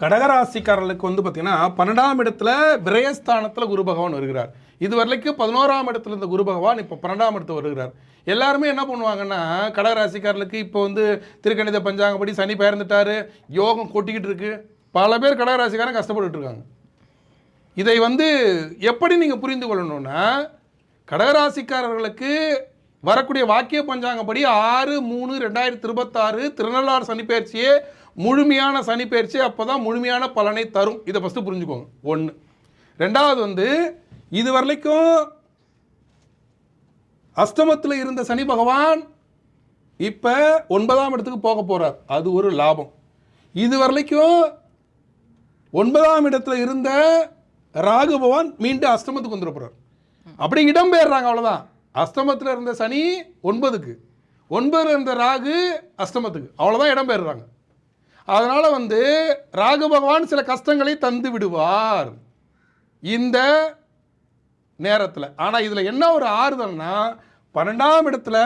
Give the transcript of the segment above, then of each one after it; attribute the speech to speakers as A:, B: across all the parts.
A: கடகராசிக்காரர்களுக்கு வந்து பார்த்தீங்கன்னா பன்னெண்டாம் இடத்துல விரயஸ்தானத்தில் குரு பகவான் வருகிறார். இது வரைக்கும் பதினோராம் இடத்துல இருந்த குரு பகவான் இப்போ பன்னெண்டாம் இடத்துல வருகிறார். எல்லாருமே என்ன பண்ணுவாங்கன்னா கடகராசிக்காரர்களுக்கு இப்போ வந்து திருக்கணித பஞ்சாங்கப்படி சனி பெயர்ந்துட்டாரு யோகம் கொட்டிக்கிட்டு இருக்கு. பல பேர் கடகராசிக்காரன் கஷ்டப்பட்டுட்டு இருக்காங்க. இதை வந்து எப்படி நீங்கள் புரிந்து கொள்ளணும்னா கடகராசிக்காரர்களுக்கு வரக்கூடிய வாக்கிய பஞ்சாங்கப்படி ஆறு மூணு ரெண்டாயிரத்தி இருபத்தாறு திருநள்ளாறு சனிப்பெயர்ச்சியே முழுமையான சனிப்பெயர்ச்சி அப்போ தான் முழுமையான பலனை தரும். இதை ஃபஸ்ட்டு புரிஞ்சுக்கோங்க. ஒன்று ரெண்டாவது வந்து இது வரைக்கும் அஷ்டமத்தில் இருந்த சனி பகவான் இப்போ ஒன்பதாம் இடத்துக்கு போக போகிறார் அது ஒரு லாபம். இது வரைக்கும் ஒன்பதாம் இடத்துல இருந்த ராகு பகவான் மீண்டும் அஸ்தமத்துக்கு வந்துட போகிறார் அப்படி இடம் பெயர்றாங்க அவ்வளோதான் அஸ்தமத்தில் இருந்த சனி ஒன்பதுக்கு ஒன்பதில் இருந்த ராகு அஸ்தமத்துக்கு. அவ்வளோதான் இடம்பெயர்றாங்க அதனால் வந்து ராகு பகவான் சில கஷ்டங்களை தந்து விடுவார். இந்த நேரத்தில். ஆனால் இதில் என்ன ஒரு ஆறுதல்னா பன்னெண்டாம் இடத்துல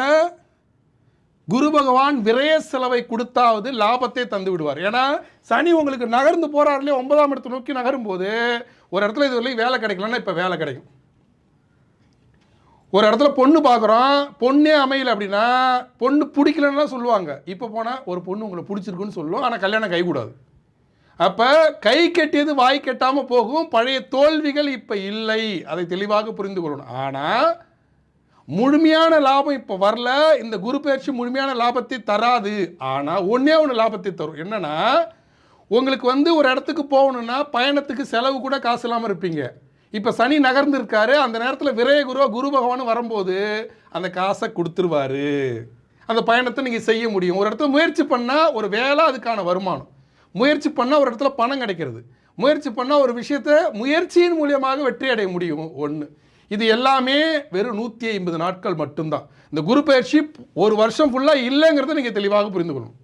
A: குரு பகவான் விரய செலவை கொடுத்தாவது லாபத்தை தந்து விடுவார். ஏன்னா சனி உங்களுக்கு நகர்ந்து போறாருலே ஒன்பதாம் இடத்தை நோக்கி நகரும் போது ஒரு இடத்துல இது வரையும் வேலை கிடைக்கலன்னா இப்போ வேலை கிடைக்கும். ஒரு இடத்துல பொண்ணு பார்க்குறோம் பொண்ணே அமையல அப்படின்னா பொண்ணு பிடிக்கலன்னா சொல்லுவாங்க. இப்போ போனால் ஒரு பொண்ணு உங்களை பிடிச்சிருக்குன்னு சொல்லும் ஆனால் கல்யாணம் கைகூடாது. அப்போ கை கெட்டியது வாய் கெட்டாமல் போகும் பழைய தோல்விகள் இப்போ இல்லை. அதை தெளிவாக புரிந்து கொள்ளணும். ஆனால் முழுமையான லாபம் இப்போ வரல இந்த குரு பயிற்சி முழுமையான லாபத்தை தராது. ஆனால் ஒன்றே ஒன்று லாபத்தை தரும். என்னன்னா உங்களுக்கு வந்து ஒரு இடத்துக்கு போகணுன்னா பயணத்துக்கு செலவு கூட காசு இல்லாமல் இருப்பீங்க. இப்போ சனி நகர்ந்துருக்காரு அந்த நேரத்தில் விரய குருவா குரு பகவான் வரும்போது அந்த காசை கொடுத்துருவாரு. அந்த பயணத்தை நீங்கள் செய்ய முடியும். ஒரு இடத்துல முயற்சி பண்ணால் ஒரு வேலை அதுக்கான வருமானம். முயற்சி பண்ணால் ஒரு இடத்துல பணம் கிடைக்கிறது. முயற்சி பண்ணால் ஒரு விஷயத்தை முயற்சியின் மூலியமாக வெற்றி அடைய முடியும். ஒன்று இது எல்லாமே வெறும் நூற்றி ஐம்பது நாட்கள் மட்டும்தான். இந்த குரு பயிற்சி ஒரு வருஷம் ஃபுல்லாக இல்லைங்கிறத நீங்கள் தெளிவாக புரிந்து கொள்ளணும்.